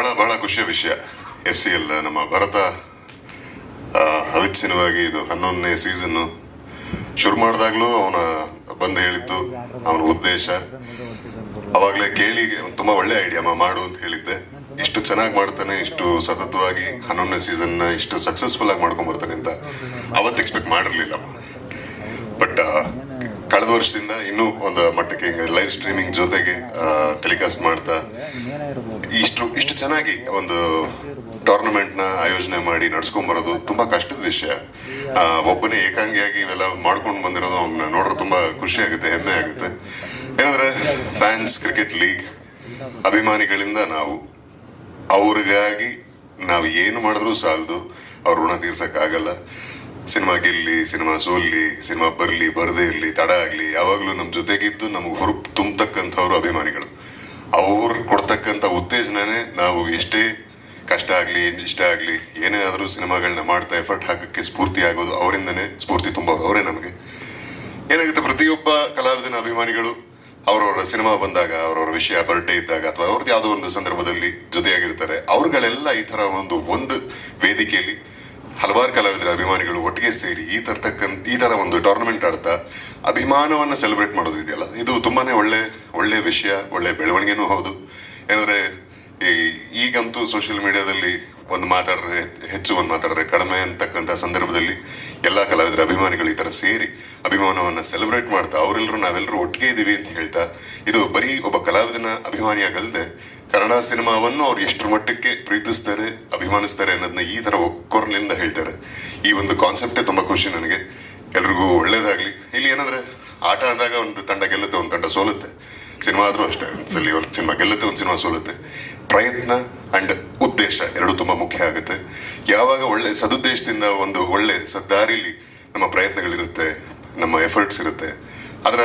ಬಹಳ ಬಹಳ ಖುಷಿಯ ವಿಷಯ. ಎಫ್ ಸಿ ಎಲ್ ನಮ್ಮ ಭಾರತ ಅವಿಚ್ಛಿನ್ನವಾಗಿ ಇದು ಹನ್ನೊಂದನೇ ಸೀಸನ್ ಶುರು ಮಾಡಿದಾಗಲೂ ಅವನ ಬಂದು ಹೇಳಿದ್ದು, ಅವನ ಉದ್ದೇಶ. ಅವಾಗಲೇ ಕೇಳಿ, ತುಂಬಾ ಒಳ್ಳೆ ಐಡಿಯಾ ಮಾಡು ಅಂತ ಹೇಳಿದ್ದೆ. ಇಷ್ಟು ಚೆನ್ನಾಗಿ ಮಾಡ್ತಾನೆ, ಇಷ್ಟು ಸತತವಾಗಿ ಹನ್ನೊಂದನೇ ಸೀಸನ್ನ ಇಷ್ಟು ಸಕ್ಸಸ್ಫುಲ್ ಆಗಿ ಮಾಡ್ಕೊಂಡ್ ಬರ್ತಾನೆ ಅಂತ ಅವತ್ತು ಎಕ್ಸ್ಪೆಕ್ಟ್ ಮಾಡಿರಲಿಲ್ಲ. ಬಟ್ ಕಳೆದ ವರ್ಷದಿಂದ ಇನ್ನೂ ಒಂದು ಮಟ್ಟಕ್ಕೆ ಹಿಂಗೆ ಲೈವ್ ಸ್ಟ್ರೀಮಿಂಗ್ ಜೊತೆಗೆ ಟೆಲಿಕಾಸ್ಟ್ ಮಾಡ್ತಾ, ಇಷ್ಟು ಇಷ್ಟು ಚೆನ್ನಾಗಿ ಒಂದು ಟೂರ್ನಮೆಂಟ್ನ ಆಯೋಜನೆ ಮಾಡಿ ನಡ್ಸ್ಕೊಂಡ್ ಬರೋದು ತುಂಬಾ ಕಷ್ಟದ ವಿಷಯ. ಒಬ್ಬನೇ ಏಕಾಂಗಿಯಾಗಿ ಇವೆಲ್ಲ ಮಾಡ್ಕೊಂಡು ಬಂದಿರೋದು ಅವ್ನ ನೋಡ್ರೆ ತುಂಬಾ ಖುಷಿ ಆಗುತ್ತೆ, ಹೆಮ್ಮೆ ಆಗುತ್ತೆ. ಏನಂದ್ರೆ ಫ್ಯಾನ್ಸ್ ಕ್ರಿಕೆಟ್ ಲೀಗ್ ಅಭಿಮಾನಿಗಳಿಂದ ನಾವು, ಅವ್ರಿಗಾಗಿ ನಾವು ಏನು ಮಾಡಿದ್ರು ಸಾಲದು, ಅವ್ರ ಋಣ ತೀರ್ಸಕ್ ಆಗಲ್ಲ ಸಿನಿಮಾ ಗೆಲ್ಲಿ, ಸಿನಿಮಾ ಸೋಲ್ಲಿ, ಸಿನಿಮಾ ಬರಲಿ, ಬರದೇ ಇರಲಿ, ತಡ ಆಗ್ಲಿ, ಯಾವಾಗ್ಲೂ ನಮ್ಮ ಜೊತೆಗಿದ್ದು ನಮ್ಗೆ ಹೊರ ತುಂಬತಕ್ಕಂಥವ್ರು ಅಭಿಮಾನಿಗಳು. ಅವ್ರು ಕೊಡ್ತಕ್ಕಂಥ ಉತ್ತೇಜನನೇ ನಾವು ಎಷ್ಟೇ ಕಷ್ಟ ಆಗ್ಲಿ, ಇಷ್ಟ ಆಗ್ಲಿ, ಏನೇ ಆದ್ರೂ ಸಿನಿಮಾಗಳನ್ನ ಮಾಡ್ತಾ ಎಫರ್ಟ್ ಹಾಕಕ್ಕೆ ಸ್ಫೂರ್ತಿ ಆಗೋದು ಅವರಿಂದನೇ ಸ್ಫೂರ್ತಿ ತುಂಬೋರು ಅವರೇ ನಮಗೆ. ಏನಾಗುತ್ತೆ, ಪ್ರತಿಯೊಬ್ಬ ಕಲಾವಿದನ ಅಭಿಮಾನಿಗಳು ಅವರವರ ಸಿನಿಮಾ ಬಂದಾಗ, ಅವರವರ ವಿಷಯ ಬರ್ಡೇ ಇದ್ದಾಗ ಅಥವಾ ಅವ್ರದ್ದು ಯಾವುದೋ ಒಂದು ಸಂದರ್ಭದಲ್ಲಿ ಜೊತೆಯಾಗಿರ್ತಾರೆ, ಅವ್ರುಗಳೆಲ್ಲ ಈ ತರ ಒಂದು ಒಂದು ವೇದಿಕೆಯಲ್ಲಿ ಹಲವಾರು ಕಲಾವಿದರ ಅಭಿಮಾನಿಗಳು ಒಟ್ಟಿಗೆ ಸೇರಿ ಈ ತರ್ತಕ್ಕಂಥ ಈ ತರ ಒಂದು ಟೂರ್ನಮೆಂಟ್ ಆಡ್ತಾ ಅಭಿಮಾನವನ್ನ ಸೆಲೆಬ್ರೇಟ್ ಮಾಡೋದು ಇದೆಯಲ್ಲ? ಇದು ತುಂಬಾನೇ ಒಳ್ಳೆ ಒಳ್ಳೆ ವಿಷಯ, ಒಳ್ಳೆ ಬೆಳವಣಿಗೆನೂ ಹೌದು. ಏನಂದ್ರೆ ಈಗಂತೂ ಸೋಷಿಯಲ್ ಮೀಡಿಯಾದಲ್ಲಿ ಒಂದು ಮಾತಾಡ್ರೆ, ಹೆಚ್ಚು ಒಂದು ಮಾತಾಡ್ರೆ ಕಡಿಮೆ ಅಂತಕ್ಕಂಥ ಸಂದರ್ಭದಲ್ಲಿ ಎಲ್ಲಾ ಕಲಾವಿದರ ಅಭಿಮಾನಿಗಳು ಈ ತರ ಸೇರಿ ಅಭಿಮಾನವನ್ನ ಸೆಲೆಬ್ರೇಟ್ ಮಾಡ್ತಾ ಅವರೆಲ್ಲರೂ ನಾವೆಲ್ಲರೂ ಒಟ್ಟಿಗೆ ಇದೀವಿ ಅಂತ ಹೇಳ್ತಾ, ಇದು ಬರೀ ಒಬ್ಬ ಕಲಾವಿದನ ಅಭಿಮಾನಿಯಾಗಲ್ದೆ ಕನ್ನಡ ಸಿನಿಮಾವನ್ನು ಅವ್ರು ಎಷ್ಟರ ಮಟ್ಟಕ್ಕೆ ಪ್ರೀತಿಸ್ತಾರೆ, ಅಭಿಮಾನಿಸ್ತಾರೆ ಅನ್ನೋದನ್ನ ಈ ತರ ಒಕ್ಕೊರ್ಲಿಂದ ಹೇಳ್ತಾರೆ. ಈ ಒಂದು ಕಾನ್ಸೆಪ್ಟೇ ತುಂಬಾ ಖುಷಿ ನನಗೆ. ಎಲ್ರಿಗೂ ಒಳ್ಳೇದಾಗ್ಲಿ. ಇಲ್ಲಿ ಏನಂದ್ರೆ, ಆಟ ಅಂದಾಗ ಒಂದು ತಂಡ ಗೆಲ್ಲುತ್ತೆ, ಒಂದು ತಂಡ ಸೋಲುತ್ತೆ. ಸಿನಿಮಾ ಆದ್ರೂ ಅಷ್ಟೇ ಒಂದು ಸಿನಿಮಾ ಗೆಲ್ಲುತ್ತೆ, ಒಂದು ಸಿನಿಮಾ ಸೋಲುತ್ತೆ. ಪ್ರಯತ್ನ ಅಂಡ್ ಉದ್ದೇಶ ಎರಡು ತುಂಬಾ ಮುಖ್ಯ ಆಗುತ್ತೆ. ಯಾವಾಗ ಒಳ್ಳೆ ಸದುದ್ದೇಶದಿಂದ ಒಂದು ಒಳ್ಳೆ ಸದ್ದಾರಿಲಿ ನಮ್ಮ ಪ್ರಯತ್ನಗಳಿರುತ್ತೆ, ನಮ್ಮ ಎಫರ್ಟ್ಸ್ ಇರುತ್ತೆ, ಅದರ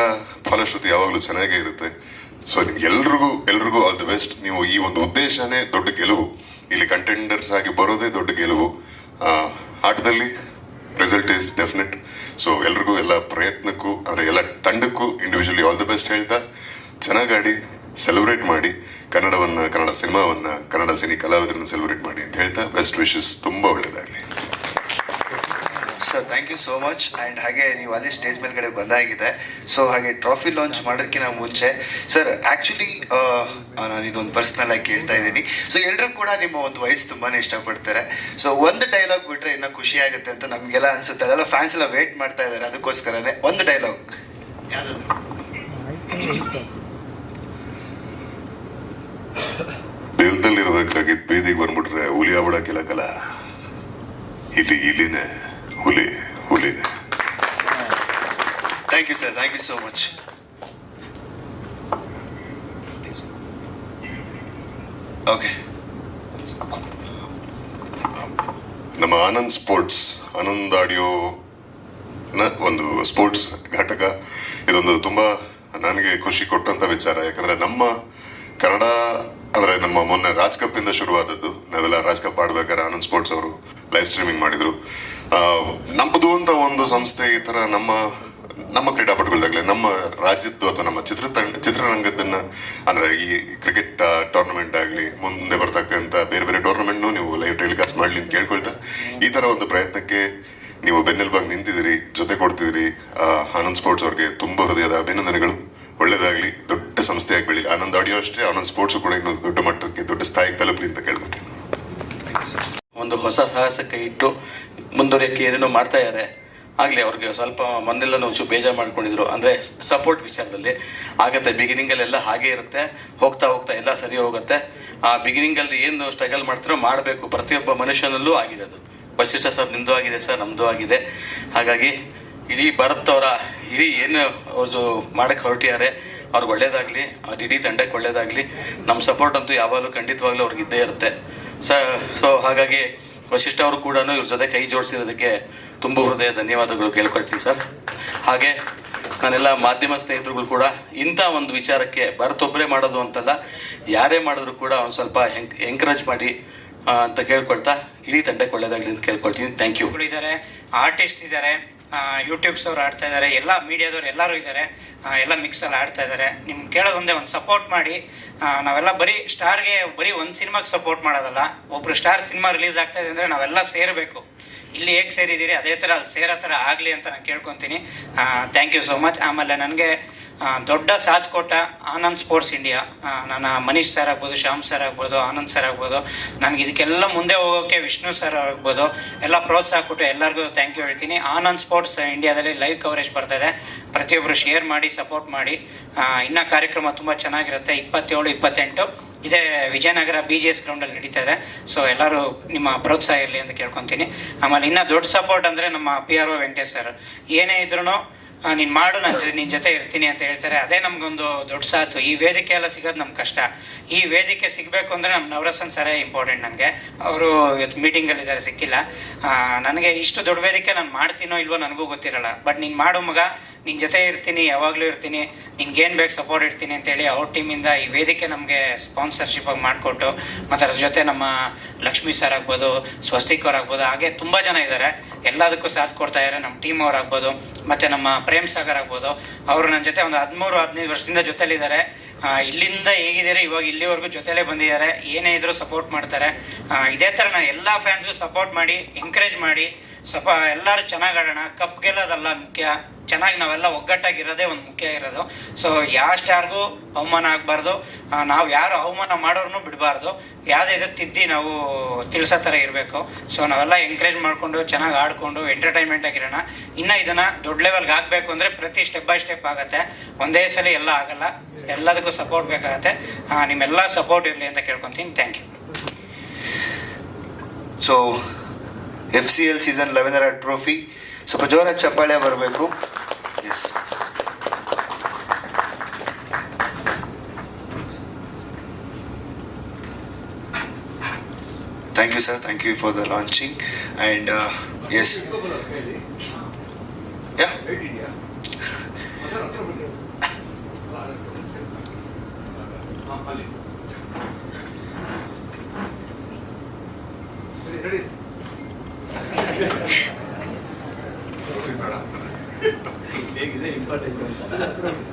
ಫಲಶ್ರುತಿ ಯಾವಾಗಲೂ ಚೆನ್ನಾಗೇ ಇರುತ್ತೆ. ಸೊ ಎಲ್ರಿಗೂ ಎಲ್ರಿಗೂ ಆಲ್ ದಿ ಬೆಸ್ಟ್ ನೀವು ಈ ಒಂದು ಉದ್ದೇಶನೇ ದೊಡ್ಡ ಗೆಲುವು. ಇಲ್ಲಿ ಕಂಟೆಂಡರ್ಸ್ ಆಗಿ ಬರೋದೇ ದೊಡ್ಡ ಗೆಲುವು. ಆಟದಲ್ಲಿ ರಿಸಲ್ಟ್ ಇಸ್ ಡೆಫಿನೆಟ್ ಸೊ ಎಲ್ರಿಗೂ ಎಲ್ಲ ಪ್ರಯತ್ನಕ್ಕೂ, ಅಂದರೆ ಎಲ್ಲ ತಂಡಕ್ಕೂ ಇಂಡಿವಿಜುವಲಿ ಆಲ್ ದಿ ಬೆಸ್ಟ್ ಹೇಳ್ತಾ ಚೆನ್ನಾಗಿ ಆಡಿ ಸೆಲೆಬ್ರೇಟ್ ಮಾಡಿ, ಕನ್ನಡವನ್ನ, ಕನ್ನಡ ಸಿನಿಮಾವನ್ನ ಕನ್ನಡ ಸಿನಿ ಕಲಾವಿದರನ್ನು ಸೆಲೆಬ್ರೇಟ್ ಮಾಡಿ ಅಂತ ಹೇಳ್ತಾ ಬೆಸ್ಟ್ ವಿಶಸ್ ತುಂಬಾ ಒಳ್ಳೇದಾಗಲಿ. Sir thank you so much and ಹಾಗೆ ನೀವು ಅಲ್ಲಿ ಸ್ಟೇಜ್ ಮೇಲ್ಗಡೆ ಬಂದಾಗಿದೆ ಸೊ ಹಾಗೆ ಟ್ರಾಫಿ ಲಾಂಚ್ ಮಾಡೋದಕ್ಕಿಂತ ಮುಂಚೆ. ಸರ್ ಆ್ಯಕ್ಚುಲಿ ನಾನು ಇದೊಂದು ಪರ್ಸ್ನಲ್ ಆಗಿ ಕೇಳ್ತಾ ಇದ್ದೀನಿ. ಸೊ ಎಲ್ಲರೂ ಕೂಡ ನಿಮ್ಮ ಒಂದು ವಯಸ್ಸು ತುಂಬಾ ಇಷ್ಟಪಡ್ತಾರೆ. ಸೊ ಒಂದು ಡೈಲಾಗ್ ಬಿಟ್ರೆ ಇನ್ನೂ ಖುಷಿ ಆಗುತ್ತೆ ಅಂತ ನಮಗೆಲ್ಲ ಅನ್ಸುತ್ತೆ. ಅದೆಲ್ಲ ಫ್ಯಾನ್ಸ್ ಎಲ್ಲ ವೇಟ್ ಮಾಡ್ತಾ ಇದ್ದಾರೆ. ಅದಕ್ಕೋಸ್ಕರನೇ ಒಂದು ಡೈಲಾಗ್ ಬೇಲ್ದಲ್ಲಿರ್ಬೇಕಾಗಿದ್ ಬೀದಿಗೆ ಬಂದ್ಬಿಟ್ರೆ ಹುಲಿ ಕಲ. ಇಲ್ಲಿ ಇಲ್ಲಿನೇ ಹುಲಿ ಹುಲಿ. Thank you sir thank you so much okay ನಮ್ಮ ಆನಂದ್ ಸ್ಪೋರ್ಟ್ಸ್ ಆನಂದ್ ಆಡಿಯೋ ಒಂದು ಸ್ಪೋರ್ಟ್ಸ್ ಘಟಕ. ಇದೊಂದು ತುಂಬಾ ನನಗೆ ಖುಷಿ ಕೊಟ್ಟಂತ ವಿಚಾರ. ಯಾಕಂದ್ರೆ ನಮ್ಮ ಕನ್ನಡ ಅಂದ್ರೆ ನಮ್ಮ ಮೊನ್ನೆ ರಾಜ್ ಕಪ್ ಇಂದ ಶುರುವಾದದ್ದು. ನಾವೆಲ್ಲ ರಾಜ್ ಕಪ್ ಆಡ್ಬೇಕಾದ್ರೆ ಆನಂದ್ ಸ್ಪೋರ್ಟ್ಸ್ ಅವರು ಲೈವ್ ಸ್ಟ್ರೀಮಿಂಗ್ ಮಾಡಿದ್ರು. ನಮ್ಮದು ಅಂತ ಒಂದು ಸಂಸ್ಥೆ ಈ ತರ ನಮ್ಮ ನಮ್ಮ ಕ್ರೀಡಾಪಟುಗಳಾಗ್ಲಿ ನಮ್ಮ ರಾಜ್ಯದ್ದು ಅಥವಾ ನಮ್ಮ ಚಿತ್ರ ಚಿತ್ರರಂಗದನ್ನ, ಅಂದ್ರೆ ಈ ಕ್ರಿಕೆಟ್ ಟೂರ್ನಮೆಂಟ್ ಆಗಲಿ, ಮುಂದೆ ಬರ್ತಕ್ಕಂತ ಬೇರೆ ಬೇರೆ ಟೂರ್ನಮೆಂಟ್ ನೀವು ಲೈವ್ ಟೆಲಿಕಾಸ್ಟ್ ಮಾಡ್ಲಿ ಅಂತ ಕೇಳ್ಕೊಳ್ತಾ, ಈ ತರ ಒಂದು ಪ್ರಯತ್ನಕ್ಕೆ ನೀವು ಬೆನ್ನೆಲ್ಬಾಗಿ ನಿಂತಿದ್ದೀರಿ, ಜೊತೆ ಕೊಡ್ತಿದ್ದೀರಿ. ಆನಂದ್ ಸ್ಪೋರ್ಟ್ಸ್ ಅವ್ರಿಗೆ ತುಂಬಾ ಹೃದಯದ ಅಭಿನಂದನೆಗಳು. ಒಳ್ಳೇದಾಗ್ಲಿ, ದೊಡ್ಡ ಸಂಸ್ಥೆಯಾಗಿ ಬೆಳೀಲಿ. ಆನಂದ್ ಆಡಿಯೋ ಅಷ್ಟೇ, ಆನಂದ್ ಸ್ಪೋರ್ಟ್ಸ್ ಕೂಡ ಇನ್ನೊಂದು ದೊಡ್ಡ ಮಟ್ಟಕ್ಕೆ, ದೊಡ್ಡ ಸ್ಥಾಯಿಗೆ ತಲುಪಲಿ ಅಂತ ಕೇಳ್ಕೊತೀನಿ. ಒಂದು ಹೊಸ ಸಾಹಸಕ್ಕೆ ಇಟ್ಟು ಮುಂದುವರಿಯಕ್ಕೆ ಏನೇನೋ ಮಾಡ್ತಾ ಇದ್ದಾರೆ. ಆಗಲಿ, ಅವ್ರಿಗೆ ಸ್ವಲ್ಪ ಮನೆಲ್ಲ ಒಂಚೂರು ಬೇಜಾರು ಮಾಡ್ಕೊಂಡಿದ್ರು. ಅಂದರೆ ಸಪೋರ್ಟ್ ವಿಚಾರದಲ್ಲಿ. ಆಗತ್ತೆ ಬಿಗಿನಿಂಗಲ್ಲೆಲ್ಲ ಹಾಗೆ ಇರುತ್ತೆ. ಹೋಗ್ತಾ ಹೋಗ್ತಾ ಎಲ್ಲ ಸರಿ ಹೋಗುತ್ತೆ. ಆ ಬಿಗಿನಿಂಗಲ್ಲಿ ಏನು ಸ್ಟ್ರಗಲ್ ಮಾಡ್ತಾರೋ ಮಾಡಬೇಕು. ಪ್ರತಿಯೊಬ್ಬ ಮನುಷ್ಯನಲ್ಲೂ ಆಗಿದೆ ಅದು. ವಶಿಷ್ಠ ಸರ್ ನಿಮ್ಮದು ಆಗಿದೆ ಸರ್ ನಮ್ಮದು ಆಗಿದೆ. ಹಾಗಾಗಿ ಇಡೀ ಭಾರತವರ, ಇಡೀ ಏನು ಅವ್ರದ್ದು ಮಾಡಕ್ಕೆ ಹೊರಟಿದ್ದಾರೆ, ಅವ್ರಿಗೆ ಒಳ್ಳೇದಾಗಲಿ, ಅವ್ರ ಇಡೀ ತಂಡಕ್ಕೆ ಒಳ್ಳೇದಾಗಲಿ ನಮ್ಮ ಸಪೋರ್ಟ್ ಅಂತೂ ಯಾವಾಗಲೂ ಖಂಡಿತವಾಗ್ಲೂ ಅವ್ರಿಗೆ ಇದ್ದೇ ಇರುತ್ತೆ. ಸ ಸೊ ಹಾಗಾಗಿ ವಶಿಷ್ಠ ಅವರು ಕೂಡ ಇವ್ರ ಜೊತೆ ಕೈ ಜೋಡಿಸಿರೋದಕ್ಕೆ ತುಂಬ ಹೃದಯ ಧನ್ಯವಾದಗಳು ಕೇಳ್ಕೊಳ್ತೀವಿ ಸರ್. ಹಾಗೆ ನಾನೆಲ್ಲ ಮಾಧ್ಯಮ ಸ್ನೇಹಿತರುಗಳು ಕೂಡ ಇಂಥ ಒಂದು ವಿಚಾರಕ್ಕೆ ಭರತೊಬ್ಬರೇ ಮಾಡೋದು ಅಂತಲ್ಲ, ಯಾರೇ ಮಾಡಿದ್ರು ಕೂಡ ಒಂದು ಸ್ವಲ್ಪ ಎಂಕರೇಜ್ ಮಾಡಿ ಅಂತ ಕೇಳ್ಕೊಳ್ತಾ ಇಡೀ ತಂಡಕ್ಕೆ ಒಳ್ಳೇದಾಗಲಿ ಅಂತ ಕೇಳ್ಕೊಳ್ತೀನಿ. ಥ್ಯಾಂಕ್ ಯು ಇದ್ದಾರೆ ಆರ್ಟಿಸ್ಟ್ ಇದ್ದಾರೆ. ಯೂಟ್ಯೂಬ್ಸ್ ಅವ್ರು ಆಡ್ತಾ ಇದ್ದಾರೆ ಎಲ್ಲ ಮೀಡಿಯಾದವ್ರು ಎಲ್ಲರೂ ಇದ್ದಾರೆ ಎಲ್ಲ ಮಿಕ್ಸಲ್ಲಿ ಆಡ್ತಾ ಇದ್ದಾರೆ ನಿಮ್ಗೆ ಕೇಳೋದೊಂದೇ ಒಂದು ಸಪೋರ್ಟ್ ಮಾಡಿ ನಾವೆಲ್ಲ ಬರೀ ಸ್ಟಾರ್ಗೆ ಬರೀ ಒಂದು ಸಿನಿಮಾಗೆ ಸಪೋರ್ಟ್ ಮಾಡೋದಲ್ಲ, ಒಬ್ರು ಸ್ಟಾರ್ ಸಿನಿಮಾ ರಿಲೀಸ್ ಆಗ್ತಾ ಇದೆ ಅಂದರೆ ನಾವೆಲ್ಲ ಸೇರಬೇಕು. ಇಲ್ಲಿ ಹೇಗೆ ಸೇರಿದ್ದೀರಿ? ಅದೇ ಥರ ಅಲ್ಲಿ ಸೇರೋ ಥರ ಆಗಲಿ ಅಂತ ನಾನು ಕೇಳ್ಕೊತೀನಿ. ಥ್ಯಾಂಕ್ ಯು ಸೋ ಮಚ್ ಆಮೇಲೆ ನನಗೆ ದೊಡ್ಡ ಸಾಥ್ ಕೊಟ್ಟ ಆನಂದ್ ಸ್ಪೋರ್ಟ್ಸ್ ಇಂಡಿಯಾ ನನ್ನ ಮನೀಶ್ ಸರ್ ಆಗ್ಬೋದು, ಶ್ಯಾಮ್ ಸರ್ ಆಗ್ಬೋದು, ಆನಂದ್ ಸರ್ ಆಗ್ಬೋದು. ನನಗೆ ಇದಕ್ಕೆಲ್ಲ ಮುಂದೆ ಹೋಗೋಕ್ಕೆ ವಿಷ್ಣು ಸರ್ ಆಗ್ಬೋದು. ಎಲ್ಲ ಪ್ರೋತ್ಸಾಹ ಕೊಟ್ಟು ಎಲ್ಲರಿಗೂ ಥ್ಯಾಂಕ್ ಯು ಹೇಳ್ತೀನಿ. ಆನಂದ್ ಸ್ಪೋರ್ಟ್ಸ್ ಇಂಡಿಯಾದಲ್ಲಿ ಲೈವ್ ಕವರೇಜ್ ಬರ್ತದೆ ಪ್ರತಿಯೊಬ್ಬರು ಶೇರ್ ಮಾಡಿ ಸಪೋರ್ಟ್ ಮಾಡಿ. ಇನ್ನ ಕಾರ್ಯಕ್ರಮ ತುಂಬ ಚೆನ್ನಾಗಿರುತ್ತೆ. ಇಪ್ಪತ್ತೇಳು, ಇಪ್ಪತ್ತೆಂಟು. ಇದೇ ವಿಜಯನಗರ ಬಿ ಜಿ ಎಸ್ ಗ್ರೌಂಡಲ್ಲಿ ನಡೀತಾ ಇದೆ. ಸೊ ಎಲ್ಲರೂ ನಿಮ್ಮ ಪ್ರೋತ್ಸಾಹ ಇರಲಿ ಅಂತ ಕೇಳ್ಕೊತೀನಿ. ಆಮೇಲೆ ಇನ್ನ ದೊಡ್ಡ ಸಪೋರ್ಟ್ ಅಂದರೆ ನಮ್ಮ P R O Venkatesh sir ಏನೇ ಇದ್ರೂ ನೀನು ಮಾಡು, ನಾನು ನಿನ್ನ ಜೊತೆ ಇರ್ತೀನಿ ಅಂತ ಹೇಳ್ತಾರೆ. ಅದೇ ನಮಗೊಂದು ದೊಡ್ಡ ಸಾಥು ಈ ವೇದಿಕೆ ಎಲ್ಲ ಸಿಗೋದು ನಮ್ಮ ಕಷ್ಟ. ಈ ವೇದಿಕೆ ಸಿಗಬೇಕು ಅಂದರೆ ನಮ್ಮ ನವರಸನ್ ಸರೇ ಇಂಪಾರ್ಟೆಂಟ್ ನನಗೆ. ಅವರು ಇವತ್ತು ಮೀಟಿಂಗಲ್ಲಿದ್ದಾರೆ ಸಿಕ್ಕಿಲ್ಲ. ನನಗೆ ಇಷ್ಟು ದೊಡ್ಡ ವೇದಿಕೆ ನಾನು ಮಾಡ್ತೀನೋ ಇಲ್ವೋ ನನಗೂ ಗೊತ್ತಿರಲ್ಲ. ಬಟ್ ನೀನು ಮಾಡು ಮಗ ನಿನ್ನ ಜೊತೆ ಇರ್ತೀನಿ, ಯಾವಾಗಲೂ ಇರ್ತೀನಿ. ನಿಂಗೆ ಏನ್ ಬೇಕು ಸಪೋರ್ಟ್ ಇರ್ತೀನಿ ಅಂತ ಹೇಳಿ ಅವ್ರ ಟೀಮಿಂದ ಈ ವೇದಿಕೆ ನಮಗೆ ಸ್ಪಾನ್ಸರ್ಶಿಪ್ ಆಗಿ ಮಾಡಿಕೊಟ್ಟು, ಮತ್ತು ಅದ್ರ ಜೊತೆ ನಮ್ಮ ಲಕ್ಷ್ಮಿ ಸರ್ ಆಗ್ಬೋದು, ಸ್ವಸ್ತಿಕ್ ಅವ್ರು ಆಗ್ಬೋದು, ಹಾಗೆ ತುಂಬ ಜನ ಇದ್ದಾರೆ ಎಲ್ಲದಕ್ಕೂ ಸಾಥ್ ಕೊಡ್ತಾ ಇದ್ದಾರೆ ನಮ್ಮ ಟೀಮ್ ಅವ್ರು ಆಗ್ಬೋದು. ಮತ್ತು ನಮ್ಮ ಪ್ರೇಮ್ ಸಾಗರ್ ಆಗ್ಬೋದು. ಅವರು ನನ್ನ ಜೊತೆ ಒಂದು ಹದಿಮೂರು, ಹದಿನೈದು ವರ್ಷದಿಂದ ಜೊತೆಲಿದ್ದಾರೆ. ಇಲ್ಲಿಂದ ಹೇಗಿದ್ದಾರೆ? ಇವಾಗ ಇಲ್ಲಿವರೆಗೂ ಜೊತೆಲೇ ಬಂದಿದ್ದಾರೆ. ಏನೇ ಇದ್ರೂ ಸಪೋರ್ಟ್ ಮಾಡ್ತಾರೆ. ಇದೇ ಥರ ನಾನು ಎಲ್ಲ ಫ್ಯಾನ್ಸ್ಗೂ ಸಪೋರ್ಟ್ ಮಾಡಿ ಎಂಕರೇಜ್ ಮಾಡಿ ಸ್ವಲ್ಪ ಎಲ್ಲರೂ ಚೆನ್ನಾಗಿ ಆಡೋಣ. ಕಪ್ ಗೆಲ್ಲೋದಲ್ಲ ಮುಖ್ಯ. ಚೆನ್ನಾಗಿ ನಾವೆಲ್ಲ ಒಗ್ಗಟ್ಟಾಗಿರೋದೇ ಒಂದು ಮುಖ್ಯ ಇರೋದು. ಸೊ ಯಾವ ಸ್ಟಾರ್ಗೂ ಅವಮಾನ ಆಗಬಾರ್ದು. ನಾವು ಯಾರು ಅವಮಾನ ಮಾಡೋರ್ನು ಬಿಡಬಾರ್ದು. ಯಾವುದೇ ಇದು ತಿದ್ದಿ ನಾವು ತಿಳಿಸೋ ಥರ ಇರಬೇಕು. ಸೊ ನಾವೆಲ್ಲ ಎಂಕರೇಜ್ ಮಾಡಿಕೊಂಡು, ಚೆನ್ನಾಗಿ ಆಡಿಕೊಂಡು ಎಂಟರ್ಟೈನ್ಮೆಂಟ್ ಆಗಿರೋಣ. ಇನ್ನು ಇದನ್ನು ದೊಡ್ಡ ಲೆವೆಲ್ಗೆ ಆಗಬೇಕು ಅಂದರೆ ಪ್ರತಿ ಸ್ಟೆಪ್ ಬೈ ಸ್ಟೆಪ್ ಆಗುತ್ತೆ. ಒಂದೇ ಸಲ ಎಲ್ಲ ಆಗಲ್ಲ. ಎಲ್ಲದಕ್ಕೂ ಸಪೋರ್ಟ್ ಬೇಕಾಗತ್ತೆ. ನಿಮ್ಮೆಲ್ಲ ಸಪೋರ್ಟ್ ಇರಲಿ ಅಂತ ಕೇಳ್ಕೊತೀನಿ. Thank you so F C L season ಲೆವೆನರ trophy ಸ್ವಲ್ಪ ಜೋರ ಚಪ್ಪಾಳೆ ಬರಬೇಕು. Yes thank you sir thank you for the launching and yes ಯಾ ಹೇಗಿದೆ 言われるような。